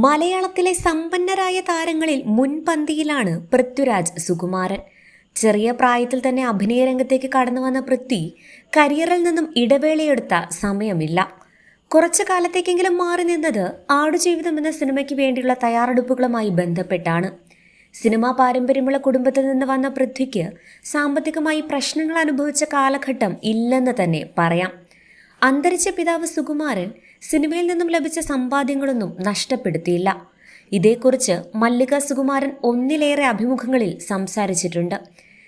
മലയാളത്തിലെ സമ്പന്നരായ താരങ്ങളിൽ മുൻപന്തിയിലാണ് പൃഥ്വിരാജ് സുകുമാരൻ. ചെറിയ പ്രായത്തിൽ തന്നെ അഭിനയ രംഗത്തേക്ക് കടന്നു വന്ന പൃഥ്വി കരിയറിൽ നിന്നും ഇടവേളയെടുത്ത സമയമില്ല. കുറച്ചു കാലത്തേക്കെങ്കിലും മാറി നിന്നത് ആടുജീവിതം എന്ന സിനിമയ്ക്ക് വേണ്ടിയുള്ള തയ്യാറെടുപ്പുകളുമായി ബന്ധപ്പെട്ടാണ്. സിനിമാ പാരമ്പര്യമുള്ള കുടുംബത്തിൽ നിന്ന് വന്ന പൃഥ്വിക്ക് സാമ്പത്തികമായി പ്രശ്നങ്ങൾ അനുഭവിച്ച കാലഘട്ടം ഇല്ലെന്ന് തന്നെ പറയാം. അന്തരിച്ച പിതാവ് സുകുമാരൻ സിനിമയിൽ നിന്നും ലഭിച്ച സമ്പാദ്യങ്ങളൊന്നും നഷ്ടപ്പെടുത്തിയില്ല. ഇതേക്കുറിച്ച് മല്ലിക സുകുമാരൻ ഒന്നിലേറെ അഭിമുഖങ്ങളിൽ സംസാരിച്ചിട്ടുണ്ട്.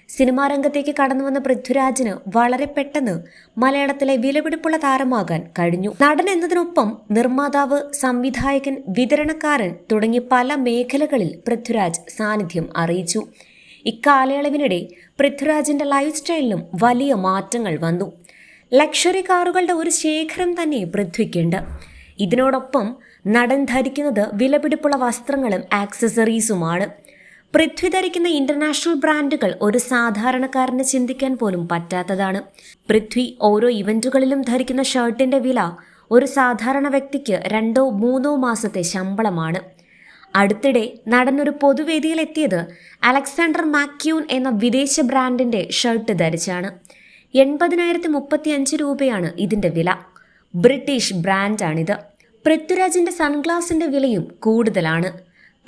സിനിമാ രംഗത്തേക്ക് കടന്നു വന്ന പൃഥ്വിരാജിന് വളരെ പെട്ടെന്ന് മലയാളത്തിലെ വിലപിടിപ്പുള്ള താരമാകാൻ കഴിഞ്ഞു. നടൻ എന്നതിനൊപ്പം നിർമ്മാതാവ് സംവിധായകൻ വിതരണക്കാരൻ തുടങ്ങി പല മേഖലകളിൽ പൃഥ്വിരാജ് സാന്നിധ്യം അറിയിച്ചു. ഇക്കാലയളവിനിടെ പൃഥ്വിരാജിന്റെ ലൈഫ് സ്റ്റൈലിലും വലിയ മാറ്റങ്ങൾ വന്നു. ലക്ഷറി കാറുകളുടെ ഒരു ശേഖരം തന്നെ പൃഥ്വിക്കുണ്ട്. ഇതിനോടൊപ്പം നടൻ ധരിക്കുന്നത് വിലപിടിപ്പുള്ള വസ്ത്രങ്ങളും ആക്സസറീസുമാണ്. പൃഥ്വി ധരിക്കുന്ന ഇന്റർനാഷണൽ ബ്രാൻഡുകൾ ഒരു സാധാരണക്കാരന് ചിന്തിക്കാൻ പോലും പറ്റാത്തതാണ്. പൃഥ്വി ഓരോ ഇവന്റുകളിലും ധരിക്കുന്ന ഷർട്ടിന്റെ വില ഒരു സാധാരണ വ്യക്തിക്ക് രണ്ടോ മൂന്നോ മാസത്തെ ശമ്പളമാണ്. അടുത്തിടെ പൊതുവേദിയിൽ എത്തിയത് അലക്സാണ്ടർ മാക്യൂൺ എന്ന വിദേശ ബ്രാൻഡിന്റെ ഷർട്ട് ധരിച്ചാണ്. എൺപതിനായിരത്തി മുപ്പത്തി അഞ്ച് രൂപയാണ് ഇതിന്റെ വില. ബ്രിട്ടീഷ് ബ്രാൻഡാണിത്. പൃഥ്വിരാജിന്റെ സൺഗ്ലാസിന്റെ വിലയും കൂടുതലാണ്.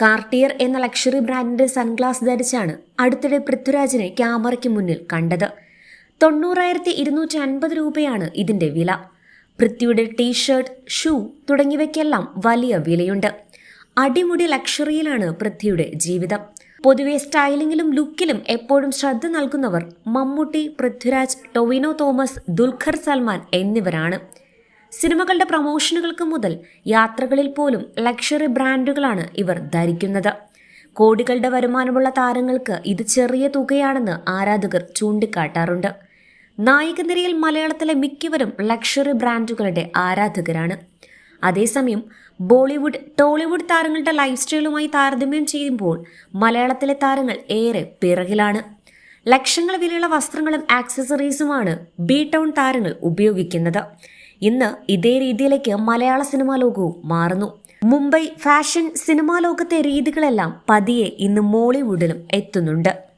കാർട്ടിയർ എന്ന ലക്ഷറി ബ്രാൻഡിന്റെ സൺഗ്ലാസ് ധരിച്ചാണ് അടുത്തിടെ പൃഥ്വിരാജിനെ ക്യാമറയ്ക്ക് മുന്നിൽ കണ്ടത്. തൊണ്ണൂറായിരത്തി ഇരുന്നൂറ്റി അൻപത് രൂപയാണ് ഇതിന്റെ വില. പൃഥ്വിയുടെ ടീഷർട്ട് ഷൂ തുടങ്ങിയവയ്ക്കെല്ലാം വലിയ വിലയുണ്ട്. അടിമുടി ലക്ഷറിയിലാണ് പൃഥ്വിയുടെ ജീവിതം. പൊതുവെ സ്റ്റൈലിംഗിലും ലുക്കിലും എപ്പോഴും ശ്രദ്ധ നൽകുന്നവർ മമ്മൂട്ടി പൃഥ്വിരാജ് ടൊവിനോ തോമസ് ദുൽഖർ സൽമാൻ എന്നിവരാണ്. സിനിമകളുടെ പ്രമോഷനുകൾക്ക് മുതൽ യാത്രകളിൽ പോലും ലക്ഷറി ബ്രാൻഡുകളാണ് ഇവർ ധരിക്കുന്നത്. കോടികളുടെ വരുമാനമുള്ള താരങ്ങൾക്ക് ഇത് ചെറിയ തുകയാണെന്ന് ആരാധകർ ചൂണ്ടിക്കാട്ടാറുണ്ട്. നായികനിരയിൽ മലയാളത്തിലെ മിക്കവരും ലക്ഷറി ബ്രാൻഡുകളുടെ ആരാധകരാണ്. അതേസമയം ബോളിവുഡ് ടോളിവുഡ് താരങ്ങളുടെ ലൈഫ് സ്റ്റൈലുമായി താരതമ്യം ചെയ്യുമ്പോൾ മലയാളത്തിലെ താരങ്ങൾ ഏറെ പിറകിലാണ്. ലക്ഷങ്ങൾ വിലയുള്ള വസ്ത്രങ്ങളും ആക്സസറീസുമാണ് ബി ടൗൺ താരങ്ങൾ ഉപയോഗിക്കുന്നത്. ഇന്ന് ഇതേ രീതിയിലേക്ക് മലയാള സിനിമാ ലോകവും മാറുന്നു. മുംബൈ ഫാഷൻ സിനിമാ ലോകത്തെ രീതികളെല്ലാം പതിയെ ഇന്ന് മോളിവുഡിലും എത്തുന്നുണ്ട്.